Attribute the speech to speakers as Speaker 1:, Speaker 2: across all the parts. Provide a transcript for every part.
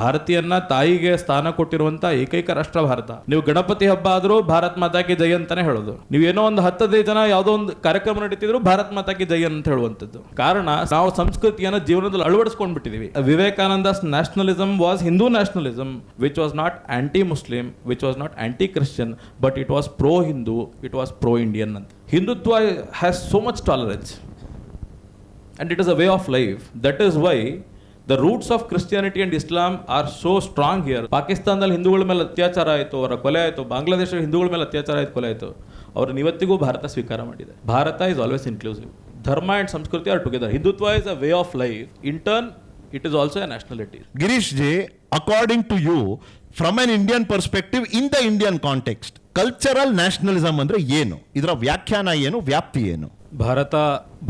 Speaker 1: ಭಾರತೀಯನ್ನ ತಾಯಿಗೆ ಸ್ಥಾನ ಕೊಟ್ಟಿರುವಂತ ಏಕೈಕ ರಾಷ್ಟ್ರ ಭಾರತ. ನೀವು ಗಣಪತಿ ಹಬ್ಬ ಆದರೂ ಭಾರತ್ ಮಾತಾಕಿ ಜೈ ಅಂತಾನೆ ಹೇಳೋದು. ನೀವು ಏನೋ ಒಂದು ಹತ್ತದೈದು ಜನ ಯಾವುದೋ ಒಂದು ಕಾರ್ಯಕ್ರಮ ನಡೀತಿದ್ರು ಭಾರತ್ ಮಾತಾಕಿ ಜೈ ಅಂತ ಹೇಳುವಂಥದ್ದು. ಕಾರಣ ನಾವು ಸಂಸ್ಕೃತಿಯನ್ನು ಜೀವನದಲ್ಲಿ ಅಳವಡಿಸ್ಕೊಂಡು ಬಿಟ್ಟಿದೀವಿ Vivekananda nationalism was Hindu nationalism which was not anti Muslim which was not anti Christian but it was pro Hindu it was pro Indian ಅಂತ. Hindutva has so much tolerance and it is a way of life That is why the roots of Christianity and Islam are so strong here ಪಾಕಿಸ್ತಾನದಲ್ಲಿ ಹಿಂದೂಗಳ ಮೇಲೆ ಅತ್ಯಾಚಾರ ಆಯಿತು ಅವರ ಕೊಲೆ ಆಯಿತು ಬಾಂಗ್ಲಾದೇಶ ಹಿಂದೂಗಳ ಮೇಲೆ ಅತ್ಯಾಚಾರ ಆಯಿತು ಕೊಲೆ ಆಯಿತು. ಅವ್ರನ್ನ ಇವತ್ತಿಗೂ ಭಾರತ ಸ್ವೀಕಾರ ಮಾಡಿದೆ. Bharat is always inclusive dharma and sanskriti are together Hindutva is a way of life in turn it is also a nationality
Speaker 2: Girish ji according to you from an Indian perspective in the Indian context cultural nationalism ಅಂದ್ರೆ ಏನು? ಇದರ ವ್ಯಾಖ್ಯಾನ ಏನು? ವ್ಯಾಪ್ತಿ ಏನು?
Speaker 1: ಭಾರತ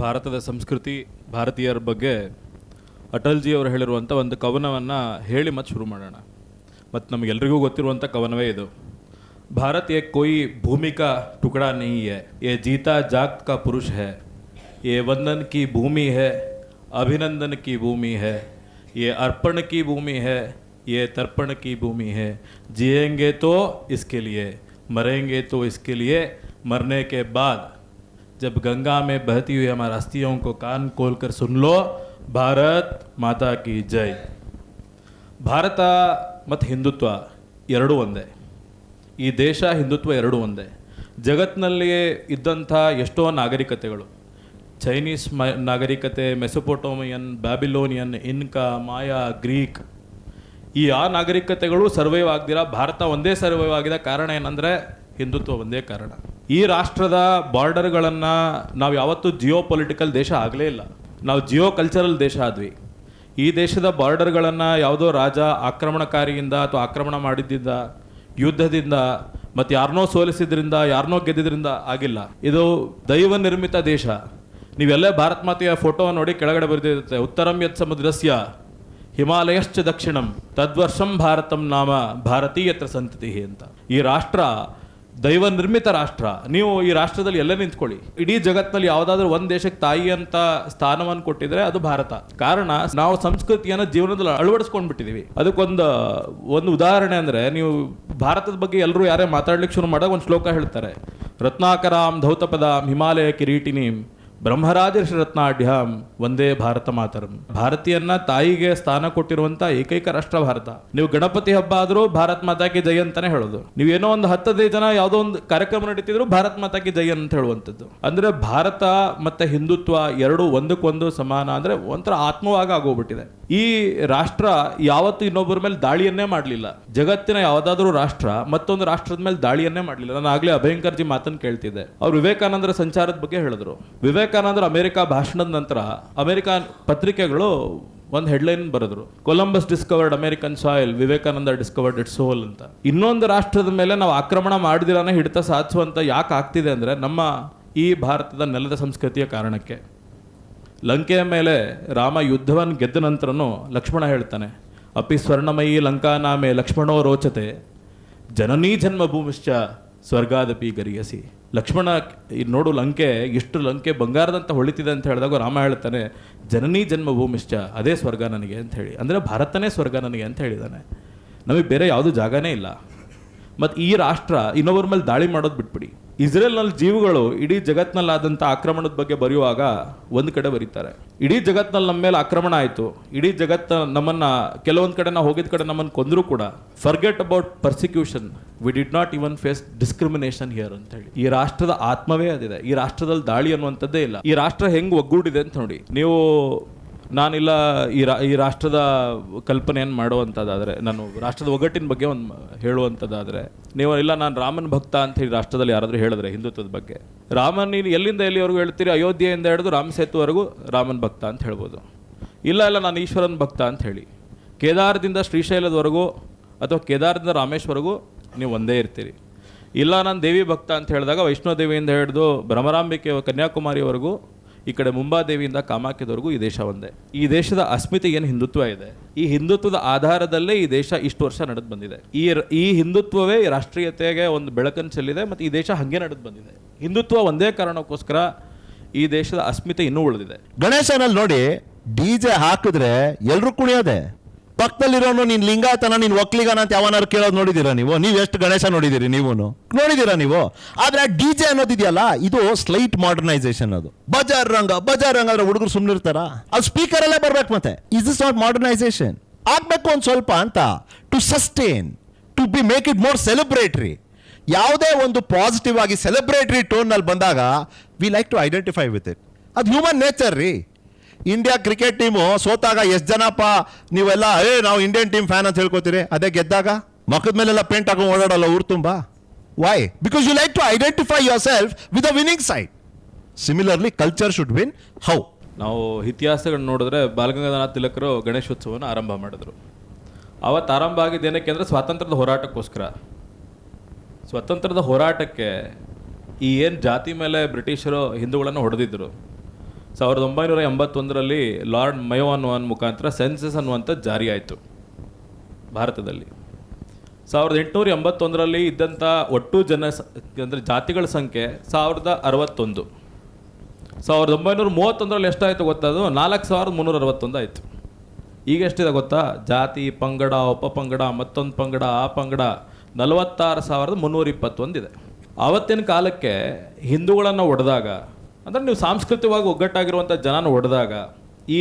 Speaker 1: ಭಾರತದ ಸಂಸ್ಕೃತಿ ಭಾರತೀಯರ ಬಗ್ಗೆ ಅಟಲ್ಜಿ ಅವರು ಹೇಳಿರುವಂಥ ಒಂದು ಕವನವನ್ನು ಹೇಳಿ ಮತ್ತೆ ಶುರು ಮಾಡೋಣ ಮತ್ತು ನಮಗೆಲ್ರಿಗೂ ಗೊತ್ತಿರುವಂಥ ಕವನವೇ ಇದು ಭಾರತ್ ಏಕ್ ಕೋಯಿ ಭೂಮಿ का टुकड़ा नहीं है ये जीता जागत का पुरुष है ये वंदन की भूमि है अभिनंदन की भूमि है ये अर्पण की भूमि है ये तर्पण की भूमि है जिएंगे तो इसके लिए मरेंगे तो इसके लिए मरने के बाद जब गंगा में बहती हुई हमारी अस्थियों को कान खोल कर सुन लो ಭಾರತ್ ಮಾತಾ ಕಿ ಜೈ. ಭಾರತ ಮತ್ತು ಹಿಂದುತ್ವ ಎರಡೂ ಒಂದೇ. ಈ ದೇಶ ಹಿಂದುತ್ವ ಎರಡೂ ಒಂದೇ. ಜಗತ್ತಿನಲ್ಲಿ ಇದ್ದಂಥ ಎಷ್ಟೋ ನಾಗರಿಕತೆಗಳು. ಚೈನೀಸ್ ಮ, ನಾಗರಿಕತೆ, ಮೆಸೊಪೊಟೋಮಿಯನ್, ಬ್ಯಾಬಿಲೋನಿಯನ್, ಇನ್ಕಾ, ಮಾಯಾ, ಗ್ರೀಕ್. ಈ ಆ ನಾಗರಿಕತೆಗಳು ಸರ್ವೈವ್ ಆಗ್ದಿರ, ಭಾರತ ಒಂದೇ ಸರ್ವೈವ್ ಆಗಿದ ಕಾರಣ ಏನಂದರೆ ಹಿಂದುತ್ವ ಒಂದೇ ಕಾರಣ. ಈ ರಾಷ್ಟ್ರದ ಬಾರ್ಡರ್ಗಳನ್ನು ನಾವು ಯಾವತ್ತೂ ಜಿಯೋ ಪೊಲಿಟಿಕಲ್ ದೇಶ ಆಗಲೇ ಇಲ್ಲ. ನಾವು ಜಿಯೋ ಕಲ್ಚರಲ್ ದೇಶ ಆದ್ವಿ. ಈ ದೇಶದ ಬಾರ್ಡರ್ಗಳನ್ನು ಯಾವುದೋ ರಾಜ ಆಕ್ರಮಣಕಾರಿಯಿಂದ ಅಥವಾ ಆಕ್ರಮಣ ಮಾಡಿದ್ದಿಂದ ಯುದ್ಧದಿಂದ ಮತ್ತು ಯಾರನ್ನೋ ಸೋಲಿಸಿದ್ರಿಂದ ಯಾರನ್ನೋ ಗೆದ್ದಿದ್ರಿಂದ ಆಗಿಲ್ಲ. ಇದು ದೈವ ನಿರ್ಮಿತ ದೇಶ. ನೀವೆಲ್ಲ ಭಾರತ್ ಮಾತೆಯ ಫೋಟೋ ನೋಡಿ ಕೆಳಗಡೆ ಬರೆದಿರುತ್ತೆ ಉತ್ತರಂ ಯತ್ ಸಮುದ್ರಸ್ಯ ಹಿಮಾಲಯಶ್ಚ ದಕ್ಷಿಣಂ, ತದ್ವರ್ಷಂ ಭಾರತಂ ನಾಮ ಭಾರತೀಯತ್ರ ಸಂತತಿ ಅಂತ. ಈ ರಾಷ್ಟ್ರ ದೈವ ನಿರ್ಮಿತ ರಾಷ್ಟ್ರ. ನೀವು ಈ ರಾಷ್ಟ್ರದಲ್ಲಿ ಎಲ್ಲ ನಿಂತ್ಕೊಳ್ಳಿ. ಇಡೀ ಜಗತ್ತಿನಲ್ಲಿ ಯಾವುದಾದ್ರೂ ಒಂದ್ ದೇಶಕ್ಕೆ ತಾಯಿ ಅಂತ ಸ್ಥಾನವನ್ನು ಕೊಟ್ಟಿದ್ರೆ ಅದು ಭಾರತ. ಕಾರಣ, ನಾವು ಸಂಸ್ಕೃತಿಯನ್ನ ಜೀವನದಲ್ಲಿ ಅಳವಡಿಸ್ಕೊಂಡು ಬಿಟ್ಟಿದೀವಿ ಅದಕ್ಕೊಂದು, ಒಂದು ಉದಾಹರಣೆ ಅಂದ್ರೆ, ನೀವು ಭಾರತದ ಬಗ್ಗೆ ಎಲ್ಲರೂ ಯಾರೇ ಮಾತಾಡ್ಲಿಕ್ಕೆ ಶುರು ಮಾಡೋಕೆ ಒಂದು ಶ್ಲೋಕ ಹೇಳ್ತಾರೆ. ರತ್ನಾಕರಾಂ ಧೌತಪದಾಂ ಹಿಮಾಲಯ ಕಿರೀಟಿನೀಂ. ಬ್ರಹ್ಮರಾಜ ರತ್ನಾಢ್ಯಂ ಒಂದೇ ಭಾರತ ಮಾತರಂ. ಭಾರತೀಯನ್ನ ತಾಯಿಗೆ ಸ್ಥಾನ ಕೊಟ್ಟಿರುವಂತ ಏಕೈಕ ರಾಷ್ಟ್ರ ಭಾರತ. ನೀವು ಗಣಪತಿ ಹಬ್ಬ ಆದ್ರೂ ಭಾರತ್ ಮಾತಾಕಿ ಜಯ ಅಂತಾನೆ ಹೇಳೋದು. ನೀವು ಏನೋ ಒಂದು ಹತ್ತದೈದು ಜನ ಯಾವುದೋ ಒಂದು ಕಾರ್ಯಕ್ರಮ ನಡೀತಿದ್ರು ಭಾರತ್ ಮಾತಾಕಿ ಜಯ ಅಂತ ಹೇಳುವಂಥದ್ದು. ಅಂದ್ರೆ ಭಾರತ ಮತ್ತೆ ಹಿಂದುತ್ವ ಎರಡು ಒಂದಕ್ಕೊಂದು ಸಮಾನ ಅಂದ್ರೆ ಒಂಥರ ಆತ್ಮವಾಗ ಆಗೋಗ್ಬಿಟ್ಟಿದೆ. ಈ ರಾಷ್ಟ್ರ ಯಾವತ್ತು ಇನ್ನೊಬ್ಬರ ಮೇಲೆ ದಾಳಿಯನ್ನೇ ಮಾಡಲಿಲ್ಲ. ಜಗತ್ತಿನ ಯಾವುದಾದ್ರೂ ರಾಷ್ಟ್ರ ಮತ್ತೊಂದು ರಾಷ್ಟ್ರದ ಮೇಲೆ ದಾಳಿಯನ್ನೇ ಮಾಡಲಿಲ್ಲ. ನಾನು ಆಗ್ಲೇ ಅಭಯಂಕರ್ ಜಿ ಮಾತನ್ನು ಕೇಳ್ತಿದ್ದೆ. ಅವ್ರು ವಿವೇಕಾನಂದರ ಸಂಚಾರದ ಬಗ್ಗೆ ಹೇಳಿದ್ರು. ವಿವೇಕಾನಂದರ ಅಮೆರಿಕ ಭಾಷಣದ ನಂತರ ಅಮೆರಿಕನ್ ಪತ್ರಿಕೆಗಳು ಒಂದು ಹೆಡ್ಲೈನ್ ಬರೆದ್ರು. Columbus discovered American soil Vivekananda discovered it soul ಅಂತ. ಇನ್ನೊಂದು ರಾಷ್ಟ್ರದ ಮೇಲೆ ನಾವು ಆಕ್ರಮಣ ಮಾಡಿದಿರಾನೆ ಹಿಡಿತ ಸಾಧಿಸುವಂತ ಯಾಕೆ ಆಗ್ತಿದೆ ಅಂದ್ರೆ ನಮ್ಮ ಈ ಭಾರತದ ನೆಲದ ಸಂಸ್ಕೃತಿಯ ಕಾರಣಕ್ಕೆ. ಲಂಕೆಯ ಮೇಲೆ ರಾಮ ಯುದ್ಧವನ್ನು ಗೆದ್ದ ನಂತರನೂ ಲಕ್ಷ್ಮಣ ಹೇಳ್ತಾನೆ, ಅಪಿ ಸ್ವರ್ಣಮಯಿ ಲಂಕಾನಾಮೆ ಲಕ್ಷ್ಮಣೋ ರೋಚತೆ, ಜನನೀ ಜನ್ಮ ಭೂಮಿಶ್ಚ ಸ್ವರ್ಗಾದಪಿ ಗರಿಯಸಿ. ಲಕ್ಷ್ಮಣ ನೋಡು ಲಂಕೆ ಎಷ್ಟು ಲಂಕೆ ಬಂಗಾರದಂತ ಹೊಳಿತಿದೆ ಅಂತ ಹೇಳಿದಾಗ ರಾಮ ಹೇಳ್ತಾನೆ ಜನನೀ ಜನ್ಮ ಭೂಮಿಶ್ಚ ಅದೇ ಸ್ವರ್ಗ ನನಗೆ ಅಂತ ಹೇಳಿ. ಅಂದರೆ ಭಾರತನೇ ಸ್ವರ್ಗ ನನಗೆ ಅಂತ ಹೇಳಿದ್ದಾನೆ. ನಮಗೆ ಬೇರೆ ಯಾವುದೂ ಜಾಗನೇ ಇಲ್ಲ. ಮತ್ತು ಈ ರಾಷ್ಟ್ರ ಇನ್ನೊಬ್ಬರ ಮೇಲೆ ದಾಳಿ ಮಾಡೋದು ಬಿಟ್ಬಿಡಿ. ಇಸ್ರೇಲ್ನಲ್ಲಿ ಜೀವಗಳು ಇಡೀ ಜಗತ್ನಲ್ಲಾದಂಥ ಆಕ್ರಮಣದ ಬಗ್ಗೆ ಬರೆಯುವಾಗ ಒಂದು ಕಡೆ ಬರೀತಾರೆ. ಇಡೀ ಜಗತ್ನಲ್ಲಿ ನಮ್ಮ ಮೇಲೆ ಆಕ್ರಮಣ ಆಯಿತು. ಇಡೀ ಜಗತ್ತ ನಮ್ಮನ್ನು ಕೆಲವೊಂದು ಕಡೆ ನಾವು ಹೋಗಿದ ಕಡೆ ನಮ್ಮನ್ನು ಕೊಂದರೂ ಕೂಡ forget about persecution we did not even face discrimination here ಅಂತ ಹೇಳಿ ಈ ರಾಷ್ಟ್ರದ ಆತ್ಮವೇ ಅದಿದೆ. ಈ ರಾಷ್ಟ್ರದಲ್ಲಿ ದಾಳಿ ಅನ್ನುವಂಥದ್ದೇ ಇಲ್ಲ. ಈ ರಾಷ್ಟ್ರ ಹೆಂಗೆ ಒಗ್ಗೂಡಿದೆ ಅಂತ ನೋಡಿ. ನೀವು ನಾನಿಲ್ಲ ಈ ರಾ, ಈ ರಾಷ್ಟ್ರದ ಕಲ್ಪನೆಯನ್ನು ಮಾಡುವಂಥದ್ದಾದರೆ, ನಾನು ರಾಷ್ಟ್ರದ ಒಗ್ಗಟ್ಟಿನ ಬಗ್ಗೆ ಒಂದು ಹೇಳುವಂಥದ್ದಾದರೆ, ನೀವು ಇಲ್ಲ ನಾನು ರಾಮನ ಭಕ್ತ ಅಂತ ಹೇಳಿ ರಾಷ್ಟ್ರದಲ್ಲಿ ಯಾರಾದರೂ ಹೇಳಿದ್ರೆ ಹಿಂದುತ್ವದ ಬಗ್ಗೆ. ರಾಮನ್ ನೀನು ಎಲ್ಲಿಂದ ಎಲ್ಲಿವರೆಗೂ ಹೇಳ್ತೀರಿ? ಅಯೋಧ್ಯೆಯಿಂದ ಹಿಡಿದು ರಾಮ ಸೇತುವರೆಗೂ ರಾಮನ ಭಕ್ತ ಅಂತ ಹೇಳ್ಬೋದು. ಇಲ್ಲ ಇಲ್ಲ, ನಾನು ಈಶ್ವರನ ಭಕ್ತ ಅಂತ ಹೇಳಿ. ಕೇದಾರದಿಂದ ಶ್ರೀಶೈಲದವರೆಗೂ ಅಥವಾ ಕೇದಾರದಿಂದ ರಾಮೇಶ್ವರೆಗೂ ನೀವು ಒಂದೇ ಇರ್ತೀರಿ. ಇಲ್ಲ, ನಾನು ದೇವಿ ಭಕ್ತ ಅಂತ ಹೇಳಿದಾಗ ವೈಷ್ಣೋದೇವಿಯಿಂದ ಹಿಡಿದು ಭ್ರಮರಾಂಬಿಕೆ ಕನ್ಯಾಕುಮಾರಿವರೆಗೂ ಈ ಕಡೆ ಮುಂಬಾದೇವಿಯಿಂದ ಕಾಮಾಖ್ಯದವರೆಗೂ ಈ ದೇಶ ಒಂದೇ. ಈ ದೇಶದ ಅಸ್ಮಿತೆ ಏನು ಹಿಂದುತ್ವ ಇದೆ? ಈ ಹಿಂದುತ್ವದ ಆಧಾರದಲ್ಲೇ ಈ ದೇಶ ಇಷ್ಟು ವರ್ಷ ನಡೆದು ಬಂದಿದೆ. ಈ ಈ ಹಿಂದುತ್ವವೇ ರಾಷ್ಟ್ರೀಯತೆಗೆ ಒಂದು ಬೆಳಕನ್ನು ಚೆಲ್ಲಿದೆ ಮತ್ತು ಈ ದೇಶ ಹಾಗೆ ನಡೆದು ಬಂದಿದೆ. ಹಿಂದುತ್ವ ಒಂದೇ ಕಾರಣಕ್ಕೋಸ್ಕರ ಈ ದೇಶದ ಅಸ್ಮಿತೆ ಇನ್ನೂ ಉಳಿದಿದೆ.
Speaker 2: ಗಣೇಶನಲ್ಲಿ ನೋಡಿ, ಡಿ ಜೆ ಹಾಕಿದ್ರೆ ಎಲ್ಲರೂ ಕುಣಿಯೋದೆ. ಪಕ್ಕದಲ್ಲಿರೋನು ನೀನು ಲಿಂಗಾಯತನ, ನೀನು ಒಕ್ಲಿಗನ ಅಂತ ಯಾವನಾರು ಕೇಳೋದು ನೋಡಿದ್ದೀರಾ ನೀವು? ನೀವು ಎಷ್ಟು ಗಣೇಶ ನೋಡಿದಿರಿ ನೀವು ನೋಡಿದ್ದೀರಾ ನೀವು? ಆದ್ರೆ ಡಿ ಜೆ ಅನ್ನೋದಿದೆಯಲ್ಲ, ಇದು ಸ್ಲೈಟ್ ಮಾಡರ್ನೈಸೇಷನ್ ಅದು. ಬಜಾರ್ ರಂಗ ಬಜಾರ್ ರಂಗ ಅಂದ್ರೆ ಹುಡುಗರು ಸುಮ್ಮನಿರ್ತಾರ ಅದು ಸ್ಪೀಕರ್ ಅಲ್ಲೇ ಬರ್ಬೇಕು ಮತ್ತೆ. ಇಸ್ ಇಸ್ ನಾಟ್ ಮಾಡರ್ನೈಸೇಷನ್ ಆಗ್ಬೇಕು ಒಂದು ಸ್ವಲ್ಪ ಅಂತ. To sustain to be make it more celebratory ಯಾವುದೇ ಒಂದು ಪಾಸಿಟಿವ್ ಆಗಿ ಸೆಲೆಬ್ರೇಟರಿ ಟೋನ್ನಲ್ಲಿ ಬಂದಾಗ we like to identify with it ಅದು ಹ್ಯೂಮನ್ ನೇಚರ್ ರೀ. ಇಂಡಿಯಾ ಕ್ರಿಕೆಟ್ ಟೀಮು ಸೋತಾಗ ಎಷ್ಟು ಜನಪ್ಪ? ನೀವೆಲ್ಲ, ಏ, ನಾವು ಇಂಡಿಯನ್ ಟೀಮ್ ಫ್ಯಾನ್ ಅಂತ ಹೇಳ್ಕೊತೀರಿ. ಅದೇ ಗೆದ್ದಾಗ? ಮಕ್ಕದ ಮೇಲೆಲ್ಲ ಪೇಂಟ್ ಹಾಕೊಂಡು ಓಡಾಡಲ್ಲ ಊರು ತುಂಬ? Why because you like to identify yourself with a winning side similarly culture should win how
Speaker 1: ನಾವು ಇತಿಹಾಸಗಳನ್ನ ನೋಡಿದ್ರೆ ಬಾಲಗಂಗಾಧರ ತಿಲಕರು ಗಣೇಶೋತ್ಸವವನ್ನು ಆರಂಭ ಮಾಡಿದ್ರು. ಅವತ್ತು ಆರಂಭ ಆಗಿದ್ದು ಏನಕ್ಕೆ ಅಂದರೆ ಸ್ವಾತಂತ್ರ್ಯದ ಹೋರಾಟಕ್ಕೋಸ್ಕರ. ಸ್ವಾತಂತ್ರ್ಯದ ಹೋರಾಟಕ್ಕೆ ಈ ಏನು ಜಾತಿ ಮೇಲೆ ಬ್ರಿಟಿಷರು ಹಿಂದೂಗಳನ್ನು ಹೊಡೆದಿದ್ರು ಸಾವಿರದ ಒಂಬೈನೂರ ಎಂಬತ್ತೊಂದರಲ್ಲಿ ಲಾರ್ಡ್ ಮಯೋ ಅನ್ನುವನ್ ಮುಖಾಂತರ ಸೆನ್ಸಸ್ ಅನ್ನುವಂಥದ್ದು ಜಾರಿ ಆಯಿತು ಭಾರತದಲ್ಲಿ. ಸಾವಿರದ ಎಂಟುನೂರ ಎಂಬತ್ತೊಂದರಲ್ಲಿ ಇದ್ದಂಥ ಒಟ್ಟು ಜನ ಅಂದರೆ ಜಾತಿಗಳ ಸಂಖ್ಯೆ ಸಾವಿರದ ಅರವತ್ತೊಂದು. ಸಾವಿರದ ಒಂಬೈನೂರ ಮೂವತ್ತೊಂದರಲ್ಲಿ ಎಷ್ಟಾಯಿತು ಗೊತ್ತದು ನಾಲ್ಕು ಸಾವಿರದ ಮುನ್ನೂರ ಅರವತ್ತೊಂದು ಆಯಿತು. ಈಗ ಎಷ್ಟಿದೆ ಗೊತ್ತಾ? ಜಾತಿ, ಪಂಗಡ ಉಪಪಂಗಡ ಮತ್ತೊಂದು ಪಂಗಡ, ಆ ಪಂಗಡ ನಲವತ್ತಾರು ಸಾವಿರದ ಮುನ್ನೂರ ಇಪ್ಪತ್ತೊಂದಿದೆ. ಆವತ್ತಿನ ಕಾಲಕ್ಕೆ ಹಿಂದೂಗಳನ್ನು ಒಡೆದಾಗ ಅಂದರೆ ನೀವು ಸಾಂಸ್ಕೃತಿಕವಾಗಿ ಒಗ್ಗಟ್ಟಾಗಿರುವಂಥ ಜನನ ಒಡೆದಾಗ, ಈ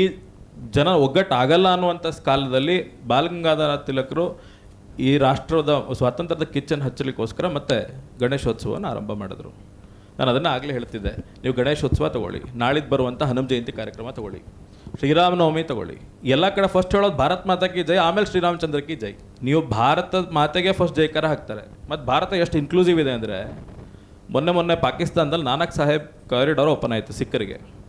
Speaker 1: ಜನ ಒಗ್ಗಟ್ಟಾಗಲ್ಲ ಅನ್ನುವಂಥ ಕಾಲದಲ್ಲಿ ಬಾಲಗಂಗಾಧರ ತಿಲಕರು ಈ ರಾಷ್ಟ್ರದ ಸ್ವಾತಂತ್ರ್ಯದ ಕಿಚ್ಚನ್ನು ಹಚ್ಚಲಿಕ್ಕೋಸ್ಕರ ಮತ್ತೆ ಗಣೇಶೋತ್ಸವವನ್ನು ಆರಂಭ ಮಾಡಿದ್ರು. ನಾನು ಅದನ್ನು ಆಗಲೇ ಹೇಳ್ತಿದ್ದೆ. ನೀವು ಗಣೇಶೋತ್ಸವ ತಗೊಳ್ಳಿ ನಾಳಿದ್ದು ಬರುವಂಥ ಹನುಮ ಜಯಂತಿ ಕಾರ್ಯಕ್ರಮ ತಗೊಳ್ಳಿ, ಶ್ರೀರಾಮನವಮಿ ತಗೊಳ್ಳಿ, ಎಲ್ಲ ಕಡೆ ಫಸ್ಟ್ ಹೇಳೋದು ಭಾರತ್ ಮಾತಾಕಿ ಜೈ, ಆಮೇಲೆ ಶ್ರೀರಾಮಚಂದ್ರ ಕಿ ಜೈ. ನೀವು ಭಾರತದ ಮಾತೆಗೆ ಫಸ್ಟ್ ಜೈಕಾರ ಹಾಕ್ತಾರೆ. ಮತ್ತು ಭಾರತ ಎಷ್ಟು ಇನ್ಕ್ಲೂಸಿವ್ ಇದೆ ಅಂದರೆ ಮೊನ್ನೆ ಮೊನ್ನೆ ಪಾಕಿಸ್ತಾನದಲ್ಲಿ ನಾನಕ್ ಸಾಹೇಬ್ ಕಾರಿಡಾರ್ ಓಪನ್ ಆಯಿತು ಸಿಕ್ಕರಿಗೆ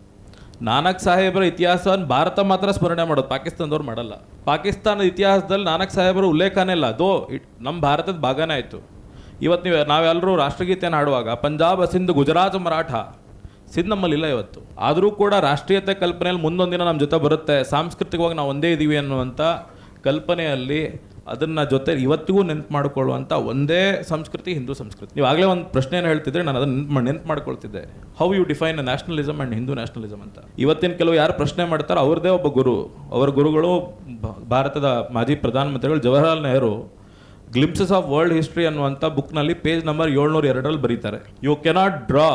Speaker 1: ನಾನಕ್ ಸಾಹೇಬರ ಇತಿಹಾಸವನ್ನು ಭಾರತ ಮಾತ್ರ ಸ್ಮರಣೆ ಮಾಡೋದು, ಪಾಕಿಸ್ತಾನದವ್ರು ಮಾಡಲ್ಲ. ಪಾಕಿಸ್ತಾನದ ಇತಿಹಾಸದಲ್ಲಿ ನಾನಕ್ ಸಾಹೇಬರ ಉಲ್ಲೇಖನೇ ಇಲ್ಲ. ಅದು ಇಟ್- ನಮ್ಮ ಭಾರತದ ಭಾಗನೇ ಆಯಿತು. ಇವತ್ತು ನೀವು ನಾವೆಲ್ಲರೂ ರಾಷ್ಟ್ರಗೀತೆಯನ್ನು ಹಾಡುವಾಗ, ಪಂಜಾಬ್, ಸಿಂಧ್, ಗುಜರಾತ್, ಮರಾಠ, ಸಿಂಧ್ ನಮ್ಮಲ್ಲಿ ಇಲ್ಲ ಇವತ್ತು. ಆದರೂ ಕೂಡ ರಾಷ್ಟ್ರೀಯತೆ ಕಲ್ಪನೆಯಲ್ಲಿ ಮುಂದೊಂದಿನ ನಮ್ಮ ಜೊತೆ ಬರುತ್ತೆ. ಸಾಂಸ್ಕೃತಿಕವಾಗಿ ನಾವು ಒಂದೇ ಇದ್ದೀವಿ ಅನ್ನುವಂಥ ಕಲ್ಪನೆಯಲ್ಲಿ ಅದನ್ನ ಜೊತೆ ಇವತ್ತಿಗೂ ನೆನ್ಪು ಮಾಡಿಕೊಳ್ಳುವಂಥ ಒಂದೇ ಸಂಸ್ಕೃತಿ, ಹಿಂದೂ ಸಂಸ್ಕೃತಿ. ನೀವು ಆಗಲೇ ಒಂದು ಏನು ಹೇಳ್ತಿದ್ರೆ ನಾನು ಅದನ್ನು ನೆನ್ಪು ಮಾಡ್ಕೊಳ್ತಿದ್ದೆ. How you define nationalism and Hindu nationalism ಅಂತ. ಇವತ್ತಿನ ಕೆಲವು ಯಾರು ಪ್ರಶ್ನೆ ಮಾಡ್ತಾರೋ ಅವ್ರದ್ದೇ ಒಬ್ಬ ಗುರು. ಅವರ ಗುರುಗಳು ಭಾರತದ ಮಾಜಿ ಪ್ರಧಾನಮಂತ್ರಿಗಳು Jawaharlal Nehru. Glimpses of World History ಅನ್ನುವಂಥ ಬುಕ್ನಲ್ಲಿ ಪೇಜ್ ನಂಬರ್ ಏಳ್ನೂರ ಎರಡರಲ್ಲಿ ಬರೀತಾರೆ. You cannot draw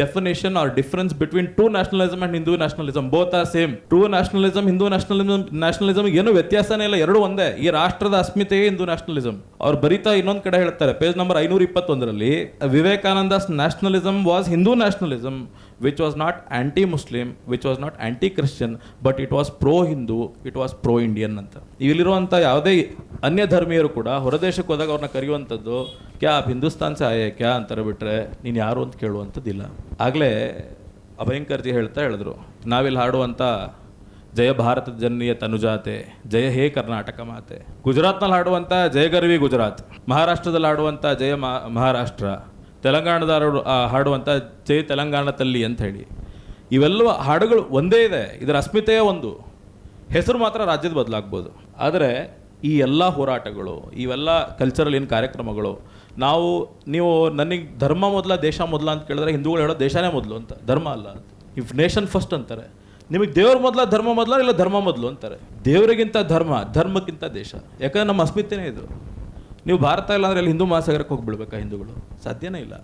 Speaker 1: definition or difference between two nationalism and Hindu nationalism both are same true nationalism Hindu nationalism nationalism ಏನು ವ್ಯತ್ಯಾಸನೇ ಇಲ್ಲ, ಎರಡು ಒಂದೇ. ಈ ರಾಷ್ಟ್ರದ ಅಸ್ಮಿತೆಯೇ ಹಿಂದೂ ನ್ಯಾಷನಲಿಸಮ್ ಅವ್ರು ಬರೀತಾ ಇನ್ನೊಂದು ಕಡೆ ಹೇಳ್ತಾರೆ ಪೇಜ್ ನಂಬರ್ ಐನೂರ ಇಪ್ಪತ್ತೊಂದರಲ್ಲಿ Vivekananda's nationalism was Hindu nationalism which was not anti Muslim which was not anti Christian but it was pro Hindu it was pro Indian ಅಂತ. ಇಲ್ಲಿರುವಂಥ ಯಾವುದೇ ಅನ್ಯ ಧರ್ಮೀಯರು ಕೂಡ ಹೊರದೇಶಕ್ಕೆ ಹೋದಾಗ ಅವ್ರನ್ನ ಕರೆಯುವಂಥದ್ದು, ಕ್ಯಾ ಹಿಂದೂಸ್ತಾನ್ ಸಹಾಯ ಕ್ಯಾ? ಅಂತಾರೆ ಬಿಟ್ಟರೆ ನೀನು ಯಾರು ಅಂತ ಕೇಳುವಂಥದ್ದಿಲ್ಲ. ಆಗಲೇ ಅಭಯಂಕರ್ಜಿ ಹೇಳ್ತಾ ಹೇಳಿದ್ರು, ನಾವಿಲ್ಲಿ ಹಾಡುವಂಥ ಜಯ ಭಾರತ ಜನನೀಯ ತನುಜಾತೆ, ಜಯ ಹೇ ಕರ್ನಾಟಕ ಮಾತೆ. ಗುಜರಾತ್ನಲ್ಲಿ ಹಾಡುವಂಥ ಜಯಗರ್ವಿ ಗುಜರಾತ್, ಮಹಾರಾಷ್ಟ್ರದಲ್ಲಿ ಹಾಡುವಂಥ ಜಯ ಮಹಾ- ಮಹಾರಾಷ್ಟ್ರ ತೆಲಂಗಾಣದ ಹಾಡುವಂಥ ಜಯ ತೆಲಂಗಾಣ ತಲ್ಲಿ ಅಂತ ಹೇಳಿ. ಇವೆಲ್ಲವ ಹಾಡುಗಳು ಒಂದೇ ಇದೆ, ಇದರ ಅಸ್ಮಿತೆಯೇ ಒಂದು. ಹೆಸರು ಮಾತ್ರ ರಾಜ್ಯದ ಬದಲಾಗ್ಬೋದು. ಆದರೆ ಈ ಎಲ್ಲ ಹೋರಾಟಗಳು, ಇವೆಲ್ಲ ಕಲ್ಚರಲ್ ಏನು ಕಾರ್ಯಕ್ರಮಗಳು ನಾವು, ನೀವು ನನಗೆ ಧರ್ಮ ಮೊದಲ, ದೇಶ ಮೊದಲ ಅಂತ ಕೇಳಿದ್ರೆ ಹಿಂದೂಗಳು ಹೇಳೋ ದೇಶನೇ ಮೊದಲು ಅಂತ. ಧರ್ಮ ಅಲ್ಲ ಇಫ್ ನೇಷನ್ ಫಸ್ಟ್ ಅಂತಾರೆ. ನಿಮಗೆ ದೇವ್ರ ಮೊದಲ, ಧರ್ಮ ಮೊದಲ, ಇಲ್ಲ ಧರ್ಮ ಮೊದಲು ಅಂತಾರೆ. ದೇವರಿಗಿಂತ ಧರ್ಮ, ಧರ್ಮಕ್ಕಿಂತ ದೇಶ. ಯಾಕಂದ್ರೆ ನಮ್ಮ ಅಸ್ಮಿತೆನೇ ಇದು. ನೀವು ಭಾರತ ಇಲ್ಲ ಅಂದರೆ ಅಲ್ಲಿ ಹಿಂದೂ ಮಹಾಸಾಗರಕ್ಕೆ ಹೋಗಿಬಿಡ್ಬೇಕಾ ಹಿಂದೂಗಳು? ಸಾಧ್ಯನೇ ಇಲ್ಲ.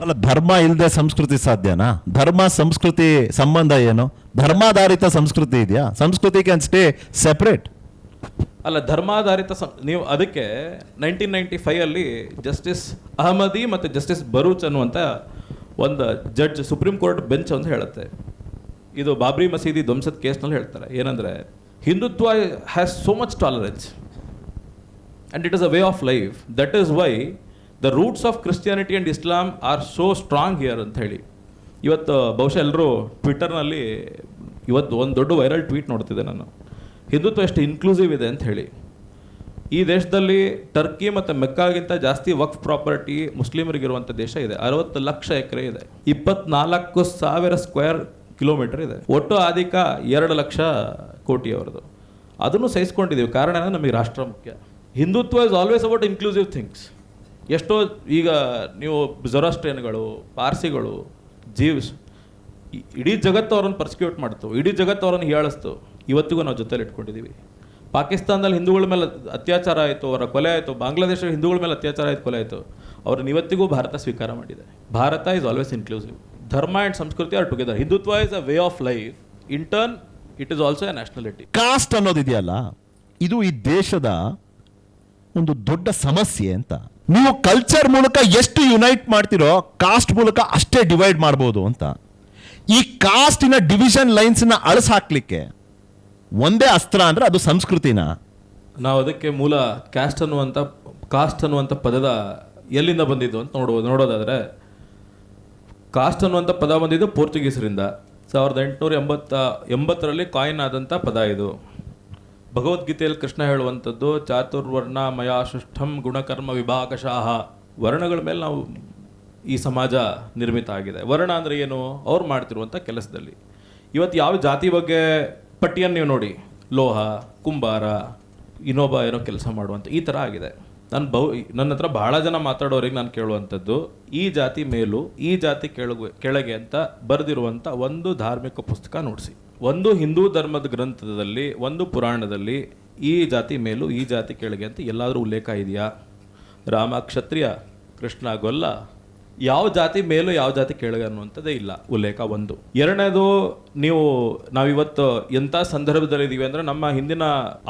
Speaker 2: ಅಲ್ಲ, ಧರ್ಮ ಇಲ್ಲದೆ ಸಂಸ್ಕೃತಿ ಸಾಧ್ಯನಾ? ಧರ್ಮ, ಸಂಸ್ಕೃತಿ ಸಂಬಂಧ ಏನು? ಧರ್ಮಾಧಾರಿತ ಸಂಸ್ಕೃತಿ ಇದೆಯಾ? ಸಂಸ್ಕೃತಿ ಕ್ಯಾನ್ ಸ್ಟೇ ಸೆಪರೇಟ್
Speaker 1: ಅಲ್ಲ, ಧರ್ಮಾಧಾರಿತ ಸಂ, ನೀವು ಅದಕ್ಕೆ ನೈನ್ಟೀನ್ ನೈಂಟಿ ಫೈವಲ್ಲಿ ಜಸ್ಟಿಸ್ ಅಹಮದಿ ಮತ್ತು ಜಸ್ಟಿಸ್ ಬರೂಚ್ ಅನ್ನುವಂಥ ಒಂದು ಜಡ್ಜ್ ಸುಪ್ರೀಂ ಕೋರ್ಟ್ ಬೆಂಚ್ ಅಂತ ಹೇಳುತ್ತೆ. ಇದು ಬಾಬ್ರಿ ಮಸೀದಿ ಧ್ವಂಸದ ಕೇಸ್ನಲ್ಲಿ ಹೇಳ್ತಾರೆ. ಏನಂದರೆ, Hindutva has so much tolerance and it is a way of life that is why the roots of Christianity and Islam are so strong here ಅಂತ ಹೇಳಿ. ಇವತ್ತು ಬಹುಶಃ ಎಲ್ಲರೂ ಟ್ವಿಟ್ಟರ್ನಲ್ಲಿ ಇವತ್ತು ಒಂದು ದೊಡ್ಡ ವೈರಲ್ ಟ್ವೀಟ್ ನೋಡ್ತಿದ್ದೆ ನಾನು. ಹಿಂದುತ್ವ ಎಷ್ಟು ಇನ್ಕ್ಲೂಸಿವ್ ಇದೆ ಅಂತ ಹೇಳಿ. ಈ ದೇಶದಲ್ಲಿ ಟರ್ಕಿ ಮತ್ತು ಮೆಕ್ಕಾಗಿಂತ ಜಾಸ್ತಿ ವಕ್ಫ್ ಪ್ರಾಪರ್ಟಿ ಮುಸ್ಲಿಮರಿಗಿರುವಂಥ ದೇಶ ಇದೆ. ಅರವತ್ತು ಲಕ್ಷ ಎಕರೆ ಇದೆ. ಇಪ್ಪತ್ನಾಲ್ಕು ಸಾವಿರ ಸ್ಕ್ವೇರ್ ಕಿಲೋಮೀಟರ್ ಇದೆ. ಒಟ್ಟು ಆದಿಕ ಎರಡು ಲಕ್ಷ ಕೋಟಿ ಅವರದು ಅದನ್ನು ಸಹಿಸ್ಕೊಂಡಿದ್ದೀವಿ. ಕಾರಣ ನಮಗೆ ರಾಷ್ಟ್ರ ಮುಖ್ಯ. Hindutva is always about inclusive things ಎಷ್ಟೋ ಈಗ ನೀವು ಜೊರಾಸ್ಟ್ರಿಯನ್ಗಳು ಪಾರ್ಸಿಗಳು ಜೀವ್ಸ್ ಇಡೀ ಜಗತ್ತು ಅವ್ರನ್ನ ಪರ್ಸಿಕ್ಯೂಟ್ ಮಾಡ್ತು. ಇಡೀ ಜಗತ್ತು ಅವ್ರನ್ನ ಹೀಯಾಳಿಸ್ತು. ಇವತ್ತಿಗೂ ನಾವು ಜೊತೆಲಿ ಇಟ್ಕೊಂಡಿದ್ದೀವಿ. ಪಾಕಿಸ್ತಾನದಲ್ಲಿ ಹಿಂದೂಗಳ ಮೇಲೆ ಅತ್ಯಾಚಾರ ಆಯಿತು, ಅವರ ಕೊಲೆ ಆಯಿತು ಬಾಂಗ್ಲಾದೇಶ ಹಿಂದೂಗಳ ಮೇಲೆ ಅತ್ಯಾಚಾರ ಆಯಿತು, ಕೊಲೆ ಆಯಿತು. ಅವ್ರನ್ನ ಇವತ್ತಿಗೂ ಭಾರತ ಸ್ವೀಕಾರ ಮಾಡಿದೆ Bharat is always inclusive dharma and sanskriti are together Hindutva is a way of life in turn it is also a nationality
Speaker 2: caste ಅನ್ನೋದಿದೆಯಲ್ಲ ಇದು ಈ ದೇಶದ ಒಂದು ದೊಡ್ಡ ಸಮಸ್ಯೆ ಅಂತ. ನೀವು ಕಲ್ಚರ್ ಮೂಲಕ ಎಷ್ಟು ಯುನೈಟ್ ಮಾಡ್ತಿರೋ ಕಾಸ್ಟ್ ಮೂಲಕ ಅಷ್ಟೇ ಡಿವೈಡ್ ಮಾಡ್ಬೋದು ಅಂತ. ಈ ಕಾಸ್ಟಿನ ಡಿವಿಷನ್ ಲೈನ್ಸ್ನ ಅಳಸ್ ಹಾಕ್ಲಿಕ್ಕೆ ಒಂದೇ ಅಸ್ತ್ರ ಅಂದ್ರೆ ಅದು ಸಂಸ್ಕೃತಿನ?
Speaker 1: ನಾವು ಅದಕ್ಕೆ ಮೂಲ ಕ್ಯಾಸ್ಟ್ ಅನ್ನುವಂಥ ಕಾಸ್ಟ್ ಅನ್ನುವಂಥ ಪದದ ಎಲ್ಲಿಂದ ಬಂದಿದ್ದು ಅಂತ ನೋಡ್ಬೋದು ನೋಡೋದಾದರೆ ಕಾಸ್ಟ್ ಅನ್ನುವಂಥ ಪದ ಬಂದಿದ್ದು ಪೋರ್ಚುಗೀಸರಿಂದ. ಸಾವಿರದ ಎಂಟುನೂರ ಎಂಬತ್ತ, ಎಂಬತ್ತರಲ್ಲಿ ಕಾಯಿನ್ ಆದಂಥ ಪದ ಇದು. ಭಗವದ್ಗೀತೆಯಲ್ಲಿ ಕೃಷ್ಣ ಹೇಳುವಂಥದ್ದು, ಚಾತುರ್ವರ್ಣ ಮಯಾ ಸೃಷ್ಟಂ ಗುಣಕರ್ಮ ವಿಭಾಗಶಾಹ. ವರ್ಣಗಳ ಮೇಲೆ ನಾವು ಈ ಸಮಾಜ ನಿರ್ಮಿತ ಆಗಿದೆ. ವರ್ಣ ಅಂದರೆ ಏನು? ಅವ್ರು ಮಾಡ್ತಿರುವಂಥ ಕೆಲಸದಲ್ಲಿ. ಇವತ್ತು ಯಾವ ಜಾತಿ ಬಗ್ಗೆ ಪಟ್ಟಿಯನ್ನು ನೀವು ನೋಡಿ, ಲೋಹ, ಕುಂಬಾರ ಇನ್ನೊಬ್ಬ ಏನೋ ಕೆಲಸ ಮಾಡುವಂಥ ಈ ಥರ ಆಗಿದೆ. ನಾನು ಬಹು, ನನ್ನ ಹತ್ರ ಭಾಳ ಜನ ಮಾತಾಡೋರಿಗೆ ನಾನು ಕೇಳುವಂಥದ್ದು, ಈ ಜಾತಿ ಮೇಲೂ, ಈ ಜಾತಿ ಕೆಳಗೆ ಕೆಳಗೆ ಅಂತ ಬರೆದಿರುವಂಥ ಒಂದು ಧಾರ್ಮಿಕ ಪುಸ್ತಕ ನೋಡಿಸಿ. ಒಂದು ಹಿಂದೂ ಧರ್ಮದ ಗ್ರಂಥದಲ್ಲಿ, ಒಂದು ಪುರಾಣದಲ್ಲಿ ಈ ಜಾತಿ ಮೇಲೂ, ಈ ಜಾತಿ ಕೆಳಗೆ ಅಂತ ಎಲ್ಲಾದರೂ ಉಲ್ಲೇಖ ಇದೆಯಾ? ರಾಮ ಕ್ಷತ್ರಿಯ ಕೃಷ್ಣ ಗೊಲ್ಲ ಯಾವ ಜಾತಿ ಮೇಲೂ ಯಾವ ಜಾತಿ ಕೆಳಗೆ ಅನ್ನುವಂಥದ್ದೇ ಇಲ್ಲ. ಉಲ್ಲೇಖ ಒಂದು. ಎರಡನೇದು, ನೀವು ನಾವಿವತ್ತು ಎಂಥ ಸಂದರ್ಭದಲ್ಲಿ ಇದ್ದೀವಿ ಅಂದ್ರೆ ನಮ್ಮ ಹಿಂದಿನ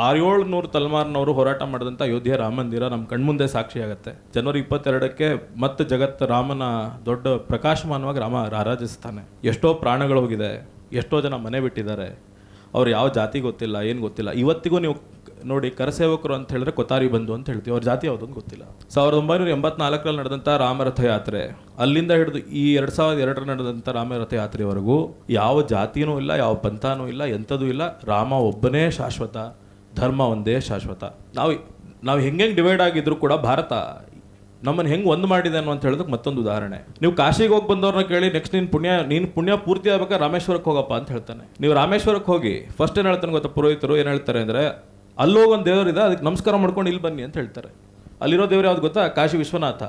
Speaker 1: ಆರೇಳು ನೂರು ತಲೆಮಾರಿನವರು ಹೋರಾಟ ಮಾಡಿದಂಥ ಅಯೋಧ್ಯೆ ರಾಮ ಮಂದಿರ ನಮ್ಮ ಕಣ್ಮುಂದೆ ಸಾಕ್ಷಿ ಆಗುತ್ತೆ ಜನವರಿ ಇಪ್ಪತ್ತೆರಡಕ್ಕೆ ಮತ್ತೆ ಜಗತ್ತು ರಾಮನ ದೊಡ್ಡ ಪ್ರಕಾಶಮಾನವಾಗಿ ರಾಮ ರಾರಾಜಿಸ್ತಾನೆ. ಎಷ್ಟೋ ಪ್ರಾಣಗಳು ಹೋಗಿದೆ, ಎಷ್ಟೋ ಜನ ಮನೆ ಬಿಟ್ಟಿದ್ದಾರೆ. ಅವ್ರು ಯಾವ ಜಾತಿ ಗೊತ್ತಿಲ್ಲ, ಏನು ಗೊತ್ತಿಲ್ಲ. ಇವತ್ತಿಗೂ ನೀವು ನೋಡಿ, ಕರಸೇವಕರು ಅಂತ ಹೇಳಿದ್ರೆ ಕೊತಾರಿ ಬಂದು ಅಂತ ಹೇಳ್ತೀವಿ. ಅವ್ರ ಜಾತಿ ಯಾವುದೊಂದು ಗೊತ್ತಿಲ್ಲ. ಸಾವಿರದ ಒಂಬೈನೂರ ಎಂಬತ್ನಾಲ್ಕರಲ್ಲಿ ನಡೆದಂಥ ರಾಮರಥ ಯಾತ್ರೆ ಅಲ್ಲಿಂದ ಹಿಡಿದು ಈ ಎರಡು ಸಾವಿರದ ಎರಡರ ನಡೆದಂಥ ರಾಮರಥ ಯಾತ್ರೆವರೆಗೂ ಯಾವ ಜಾತಿನೂ ಇಲ್ಲ, ಯಾವ ಪಂಥನೂ ಇಲ್ಲ, ಎಂಥದೂ ಇಲ್ಲ. ರಾಮ ಒಬ್ಬನೇ ಶಾಶ್ವತ, ಧರ್ಮ ಒಂದೇ ಶಾಶ್ವತ. ನಾವು ನಾವು ಹೆಂಗೆ ಡಿವೈಡ್ ಆಗಿದ್ರು ಕೂಡ ಭಾರತ ನಮ್ಮನ್ನು ಹೆಂಗೆ ಒಂದು ಮಾಡಿದೆ ಅಂತ ಹೇಳೋದಕ್ಕೆ ಮತ್ತೊಂದು ಉದಾಹರಣೆ. ನೀವು ಕಾಶಿಗೆ ಹೋಗಿ ಬಂದವ್ರನ್ನ ಕೇಳಿ, ನೆಕ್ಸ್ಟ್ ನೀನು ಪುಣ್ಯ ನೀನು ಪುಣ್ಯ ಪೂರ್ತಿ ಆಗ್ಬೇಕಾದ್ರೆ ರಾಮೇಶ್ವರಕ್ಕೆ ಹೋಗಪ್ಪ ಅಂತ ಹೇಳ್ತಾನೆ. ನೀವು ರಾಮೇಶ್ವರಕ್ಕೆ ಹೋಗಿ ಫಸ್ಟ್ ಏನು ಹೇಳ್ತಾನೆ ಗೊತ್ತಾ ಪುರೋಹಿತರು? ಏನು ಹೇಳ್ತಾರೆ ಅಂದರೆ ಅಲ್ಲೋಗಿ ಒಂದು ದೇವರಿದೆ ಅದಕ್ಕೆ ನಮಸ್ಕಾರ ಮಾಡ್ಕೊಂಡು ಇಲ್ಲಿ ಬನ್ನಿ ಅಂತ ಹೇಳ್ತಾರೆ. ಅಲ್ಲಿರೋ ದೇವ್ರು ಯಾವ್ದು ಗೊತ್ತಾ? ಕಾಶಿ ವಿಶ್ವನಾಥ.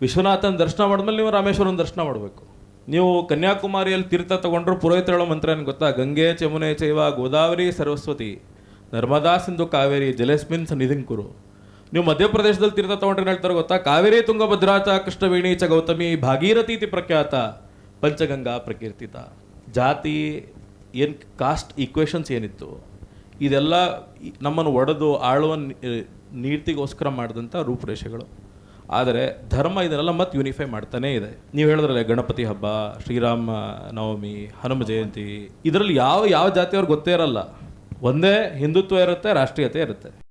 Speaker 1: ವಿಶ್ವನಾಥನ ದರ್ಶನ ಮಾಡಿದ್ಮೇಲೆ ನೀವು ರಾಮೇಶ್ವರನ ದರ್ಶನ ಮಾಡಬೇಕು. ನೀವು ಕನ್ಯಾಕುಮಾರಿಯಲ್ಲಿ ತೀರ್ಥ ತಗೊಂಡ್ರು ಪುರೋಹಿತ ಹೇಳೋ ಮಂತ್ರ ಏನು ಗೊತ್ತಾ? ಗಂಗೆ ಚಮುನೆ ಚೈವ ಗೋದಾವರಿ ಸರಸ್ವತಿ. ನರ್ಮದಾ ಸಿಂಧು ಕಾವೇರಿ, ಜಲಸ್ಮಿನ್ ಸನ್ನಿಧಿಂಕುರು. ನೀವು ಮಧ್ಯಪ್ರದೇಶದಲ್ಲಿ ತೀರ್ಥ ತಗೊಂಡ್ರೆ ಹೇಳ್ತಾರೆ ಗೊತ್ತಾ? ಕಾವೇರಿ ತುಂಗಭದ್ರಾಚ ಕೃಷ್ಣವೇಣಿ ಚ ಗೌತಮಿ, ಭಾಗೀರಥಿ ಇತಿ ಪ್ರಖ್ಯಾತ, ಪಂಚಗಂಗಾ ಪ್ರಕೀರ್ತಿತ. ಜಾತಿ ಏನು, ಕಾಸ್ಟ್ ಈಕ್ವೇಷನ್ಸ್ ಏನಿತ್ತು? ಇದೆಲ್ಲ ನಮ್ಮನ್ನು ಒಡೆದು ಆಳುವ ನೀತಿಗೋಸ್ಕರ ಮಾಡಿದಂಥ ರೂಪುರೇಷೆಗಳು. ಆದರೆ ಧರ್ಮ ಇದನ್ನೆಲ್ಲ ಮತ್ತೆ ಯೂನಿಫೈ ಮಾಡ್ತಾನೇ ಇದೆ. ನೀವು ಹೇಳಿದ್ರಲ್ಲ ಗಣಪತಿ ಹಬ್ಬ, ಶ್ರೀರಾಮ ನವಮಿ, ಹನುಮ ಜಯಂತಿ, ಇದರಲ್ಲಿ ಯಾವ ಯಾವ ಜಾತಿಯವ್ರಿಗೆ ಗೊತ್ತೇ ಇರಲ್ಲ. ಒಂದೇ ಹಿಂದುತ್ವ ಇರುತ್ತೆ, ರಾಷ್ಟ್ರೀಯತೆ ಇರುತ್ತೆ.